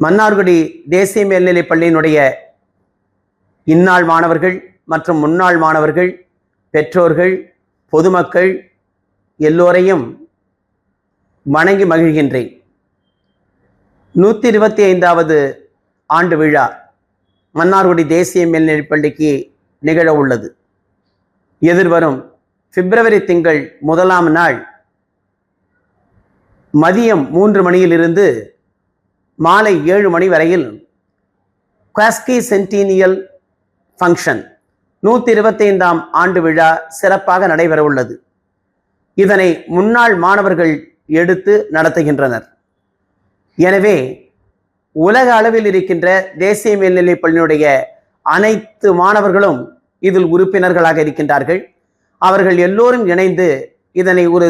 மன்னார்குடி தேசிய மேல்நிலைப் பள்ளியினுடைய இந்நாள் மாணவர்கள் மற்றும் முன்னாள் மாணவர்கள் பெற்றோர்கள் பொதுமக்கள் எல்லோரையும் வணங்கி மகிழ்கின்றேன். நூற்றி இருபத்தி ஐந்தாவது ஆண்டு விழா மன்னார்குடி தேசிய மேல்நிலைப் பள்ளிக்கு நிகழ உள்ளது. எதிர்வரும் பிப்ரவரி திங்கள் முதலாம் நாள் மதியம் மூன்று மணியிலிருந்து மாலை ஏழு மணி வரையில் குவாஸ்கி சென்டீனியல் ஃபங்க்ஷன் நூற்றி இருபத்தைந்தாம் ஆண்டு விழா சிறப்பாக நடைபெற உள்ளது இதனை முன்னாள் மாணவர்கள் எடுத்து நடத்துகின்றனர். எனவே உலக அளவில் இருக்கின்ற தேசிய மேல்நிலைப் பள்ளியினுடைய அனைத்து மாணவர்களும் இதில் உறுப்பினர்களாக இருக்கின்றார்கள். அவர்கள் எல்லோரும் இணைந்து இதனை ஒரு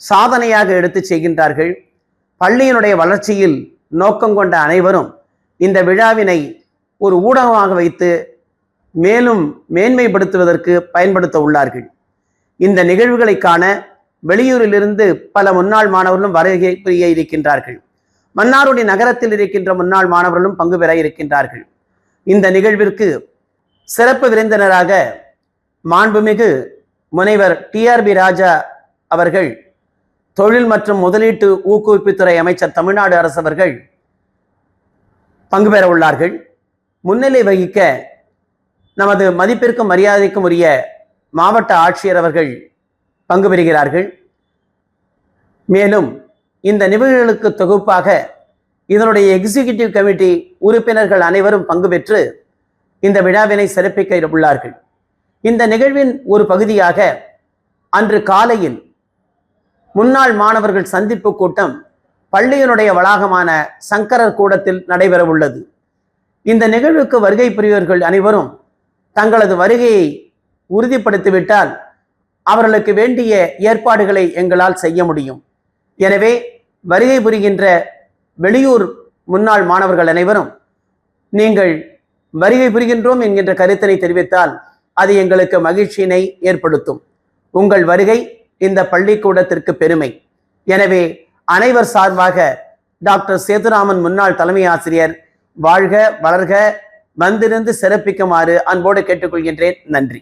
சாதனையாக எடுத்து செய்கின்றார்கள். பள்ளியினுடைய வளர்ச்சியில் நோக்கம் கொண்ட அனைவரும் இந்த விழாவினை ஒரு ஊடகமாக வைத்து மேலும் மேன்மைப்படுத்துவதற்கு பயன்படுத்த உள்ளார்கள். இந்த நிகழ்வுகளை காண வெளியூரிலிருந்து பல முன்னாள் மாணவர்களும் வருகை புரிய இருக்கின்றார்கள். மன்னாருடைய நகரத்தில் இருக்கின்ற முன்னாள் மாணவர்களும் பங்கு பெற இருக்கின்றார்கள். இந்த நிகழ்விற்கு சிறப்பு விருந்தினராக மாண்புமிகு முனைவர் டிஆர்பி ராஜா அவர்கள் தொழில் மற்றும் முதலீட்டு ஊக்குவிப்புத்துறை அமைச்சர் தமிழ்நாடு அரசு அவர்கள் பங்கு பெற உள்ளார்கள். முன்னிலை வகிக்க நமது மதிப்பிற்கும் மரியாதைக்கும் உரிய மாவட்ட ஆட்சியர் அவர்கள் பங்கு பெறுகிறார்கள். மேலும் இந்த நிகழ்வுகளுக்கு தொகுப்பாக இதனுடைய எக்ஸிகியூட்டிவ் கமிட்டி உறுப்பினர்கள் அனைவரும் பங்கு பெற்று இந்த விழாவினை சிறப்பிக்க உள்ளார்கள். இந்த நிகழ்வின் ஒரு பகுதியாக அன்று காலையில் முன்னாள் மாணவர்கள் சந்திப்பு கூட்டம் பள்ளியினுடைய வளாகமான சங்கரர் கூடத்தில் நடைபெற உள்ளது இந்த நிகழ்வுக்கு வருகை புரியவர்கள் அனைவரும் தங்களது வருகையை உறுதிப்படுத்திவிட்டால் அவர்களுக்கு வேண்டிய ஏற்பாடுகளை எங்களால் செய்ய முடியும். எனவே வருகை புரிகின்ற வெளியூர் முன்னாள் மாணவர்கள் அனைவரும் நீங்கள் வருகை புரிகின்றோம் என்கின்ற கருத்தினை தெரிவித்தால் அது எங்களுக்கு மகிழ்ச்சியினை ஏற்படுத்தும். உங்கள் வருகை இந்த பள்ளிக்கூடத்திற்கு பெருமை. எனவே அனைவர் சார்பாக டாக்டர் சேதுராமன் முன்னாள் தலைமை ஆசிரியர் வாழ்க வளர்க வந்திருந்து சிறப்பிக்குமாறு அன்போடு கேட்டுக்கொள்கின்றேன். நன்றி.